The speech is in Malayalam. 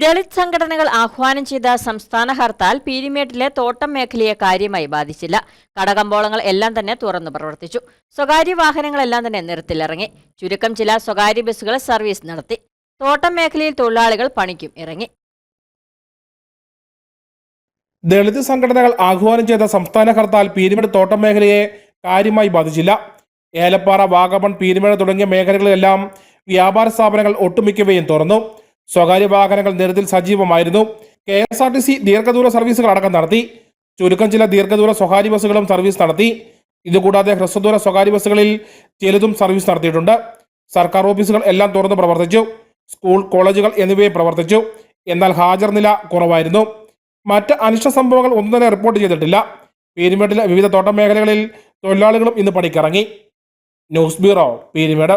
ദളിത് സംഘടനകൾ ആഹ്വാനം ചെയ്ത സംസ്ഥാന ഹർത്താൽ പീരിമേട്ടിലെ തോട്ടം മേഖലയെ കാര്യമായി ബാധിച്ചില്ല. കടകമ്പോളങ്ങൾ എല്ലാം തന്നെ തുറന്നു പ്രവർത്തിച്ചു. സ്വകാര്യ വാഹനങ്ങളെല്ലാം തന്നെ നിരത്തിലിറങ്ങി ചുരുക്കം ചില സ്വകാര്യ ബസ്സുകൾ സർവീസ് നടത്തി. തോട്ടം മേഖലയിൽ തൊഴിലാളികൾ പണിക്കും ഇറങ്ങി. ദളിത് സംഘടനകൾ ആഹ്വാനം ചെയ്ത സംസ്ഥാന ഹർത്താൽ പീരിമേട് തോട്ടം മേഖലയെ കാര്യമായി ബാധിച്ചില്ല. ഏലപ്പാറ വാഗമൺ പീരിമേട് തുടങ്ങിയ മേഖലകളിലെല്ലാം വ്യാപാര സ്ഥാപനങ്ങൾ ഒട്ടുമിക്കവയും തുറന്നു. സ്വകാര്യ വാഹനങ്ങൾ നിരത്തിൽ സജീവമായിരുന്നു. K S R T C ദീർഘദൂര സർവീസുകൾ അടക്കം നടത്തി. ചുരുക്കം ചില ദീർഘദൂര സ്വകാര്യ ബസ്സുകളും സർവീസ് നടത്തി. ഇതുകൂടാതെ ഹ്രസ്വദൂര സ്വകാര്യ ബസ്സുകളിൽ ചിലതും സർവീസ് നടത്തിയിട്ടുണ്ട്. സർക്കാർ ഓഫീസുകൾ എല്ലാം തുറന്ന് പ്രവർത്തിച്ചു. സ്കൂൾ കോളേജുകൾ എന്നിവയെ പ്രവർത്തിച്ചു. എന്നാൽ ഹാജർ നില കുറവായിരുന്നു. മറ്റ് അനിഷ്ട സംഭവങ്ങൾ ഒന്നും തന്നെ റിപ്പോർട്ട് ചെയ്തിട്ടില്ല. പീരുമേട്ടിലെ വിവിധ തോട്ടം മേഖലകളിൽ തൊഴിലാളികളും ഇന്ന് പണിക്കിറങ്ങി. News bureau Peermade.